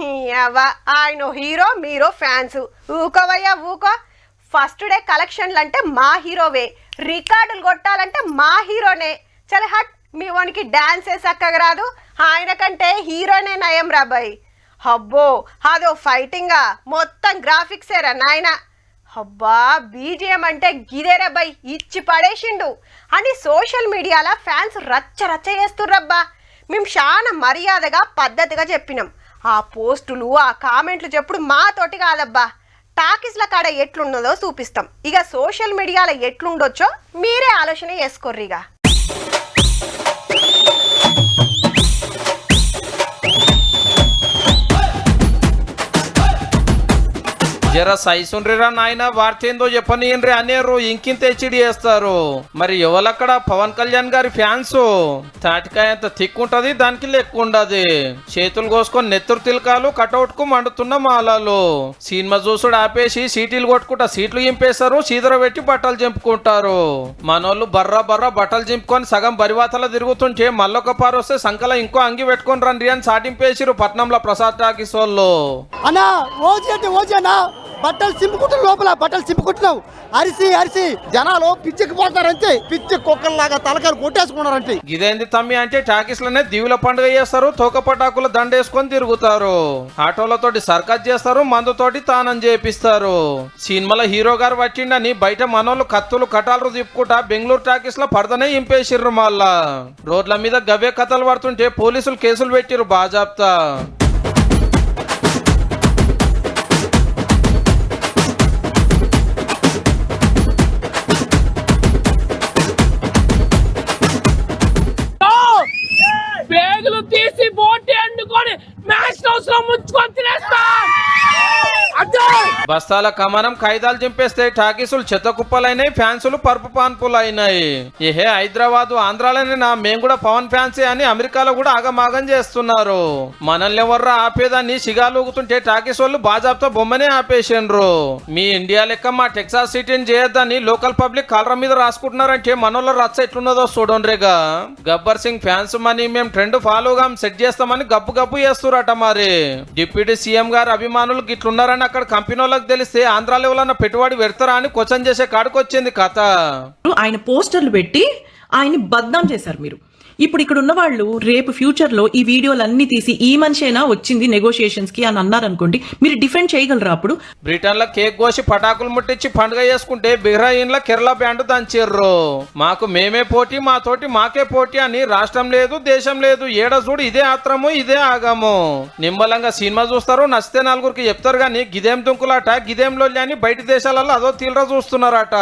నీ ఆయన hero మీరో fans ఊకోవయ్యా ఊకో ఫస్ట్ డే కలెక్షన్లు అంటే మా హీరోవే. రికార్డులు కొట్టాలంటే మా హీరోనే. చాలా హట్ మీ వానికి డాన్స్ వేసక్కగా రాదు ఆయన కంటే హీరోనే నయం రాబాయ్ అబ్బో అదో ఫైటింగా మొత్తం గ్రాఫిక్సేరా నాయన. అబ్బా బీజిఎం అంటే గిదేరా బై. ఇచ్చి పడేసిండు. అని సోషల్ మీడియాలో ఫ్యాన్స్ రచ్చ రచ్చ చేస్తుర్రబ్బా. మేము చాలా మర్యాదగా పద్ధతిగా చెప్పినాం. ఆ పోస్టులు ఆ కామెంట్లు చెప్పుడు మాతోటి కాదబ్బా. టాకీస్ల కాడ ఎట్లున్నదో చూపిస్తాం. ఇక సోషల్ మీడియాలో ఎట్లుండొచ్చో మీరే ఆలోచన చేసుకోర్రిగా. జర సైసుండ్రిరా నాయన వార్తేందో చెప్పనీయండ్రి అనేరు ఇంకింత హెచ్డి చేస్తారు మరి ఎవలక్కడ? పవన్ కళ్యాణ్ గారి ఫ్యాన్స్. తాటికాయ అంత తిక్కుంటది దానికి లెక్క ఉండదు చేతులు కోసుకొని నెత్తురు తిలకాలు కటౌట్కు మండుతున్న మాలాలు. సినిమా చూసుడు ఆపేసి సీటీలు కొట్టుకుంటా సీట్లు చింపేస్తారు సీదర పెట్టి బట్టలు చింపుకుంటారు. మనోళ్ళు బర్రా బర్రా బట్టలు చింపుకొని సగం బరివాతల తిరుగుతుంటే మళ్ళొక పారు వస్తే సంకల ఇంకో అంగి పెట్టుకొని రండి అని సాటింపేసిరు పట్నంలో ప్రసాద్ టాకీస్ వాళ్ళు. అన్నా ఓజీ అంటే ఓజీ అన్నా. బట్టలు చింపుకుంటున్నావు లోపల బట్టలు చింపుకుంటున్నావు అరిసి అరిసి. జనాలు పిచ్చికి పోతారంటే పిచ్చి కుక్కల్లాగా తలకాలు కొట్టేసుకున్నారంటే. ఇదేంది తమ్మి అంటే టాకీస్లోనే దీవుల పండుగ చేస్తారు తోక పటాకులు దండేసుకొని తిరుగుతారు. ఆటోలతోటి సర్కస్ చేస్తారు మందుతోటి తానం చేపిస్తారు. సినిమాలో హీరో గారు వచ్చిండని బయట మనోళ్ళు కత్తులు కటాలు తిప్పుకుంటా బెంగళూరు టాకీస్లో పడదనే ఇంపేసిర్రు మళ్ళా. రోడ్ల మీద గవే కథలు పడుతుంటే పోలీసులు కేసులు పెట్టిరు బాజాబ్తా పేగులు తీసి బోటి అండుకొని మ్యాచ్ హౌస్లో ముంచుకొని తినేస్తా. బస్తాల కమనం ఖైదాలు చింపేస్తే టాకీసులు చెత్త కుప్పలైనాయి ఫ్యాన్సులు పరుపు పాన్పులు అయినాయి ఏహే హైదరాబాద్ ఆంధ్రాలోనే నా మేము కూడా పవన్ ఫ్యాన్సే అని అమెరికాలో కూడా ఆగమాగం చేస్తున్నారు. మనల్ని ఎవర్రా ఆపేదాన్ని సిగాలూగుతుంటే టాకీస్ వాళ్ళు బాజాబ్తో బొమ్మనే ఆపేసిండ్రు మీ ఇండియా లెక్క మా టెక్సాస్ సిటీని చేయొద్దని లోకల్ పబ్లిక్ కలర్ మీద రాసుకుంటున్నారంటే మనోళ్ళ రచ్చ ఎట్లున్నదో చూడండిగా గబ్బర్ సింగ్ ఫ్యాన్స్ మనీ మేము ట్రెండ్ ఫాలోగా సెట్ చేస్తామని గబ్బు గబ్బు చేస్తురట మరి. డిప్యూటీ సీఎం గారు అభిమానులు గిట్లున్నారన్న అక్కడ కంపెనీ వాళ్ళకి తెలిస్తే ఆంధ్రాలో లెవెల్ అన్న పెట్టుబడి పెడతారా అని క్వశ్చన్ చేసే కాడికొచ్చింది కథ ఆయన పోస్టర్లు పెట్టి ఆయన్ని బద్నాం చేశారు మీరు. ఇప్పుడు ఇక్కడ ఉన్న వాళ్ళు రేపు ఫ్యూచర్లో ఈ వీడియోలన్నీ తీసి ఈ మనిషేనా వచ్చింది నెగోషియేషన్స్కి అని అన్నారనుకోండి మీరు డిఫెండ్ చేయగలరా అప్పుడు? బ్రిటన్లో కేక్ కోసి పటాకులు ముట్టించి పండుగ చేసుకుంటే బిహ్రాయిన్లో కేరళ బ్యాండ్ దంచిర్రు. మాకు మేమే పోటీ మా తోటి మాకే పోటీ అని రాష్ట్రం లేదు దేశం లేదు. ఏడ చూడు ఇదే ఆత్రము ఇదే ఆగము. నిమ్మలంగా సినిమా చూస్తారు నచ్చితే నలుగురికి చెప్తారు గాని గిదేం దుంకులాట గిదేం లొల్లి అని బయట దేశాలలో అదో తీలరా చూస్తున్నారట.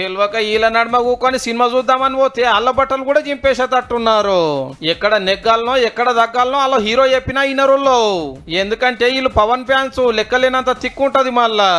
తెలియక ఈల నడమ ఊకొని సినిమా చూద్దామని పోతే అల్ల బట్టలు కూడా చింపేసేటట్టున్నారు. ఎక్కడ నెగ్గాలనో ఎక్కడ దగ్గాలనో అలా హీరో చెప్పినా ఇనరుల్లో ఎందుకంటే వీళ్ళు పవన్ ఫ్యాన్స్ లెక్కలేనంత తిక్కుంటది మళ్ళా.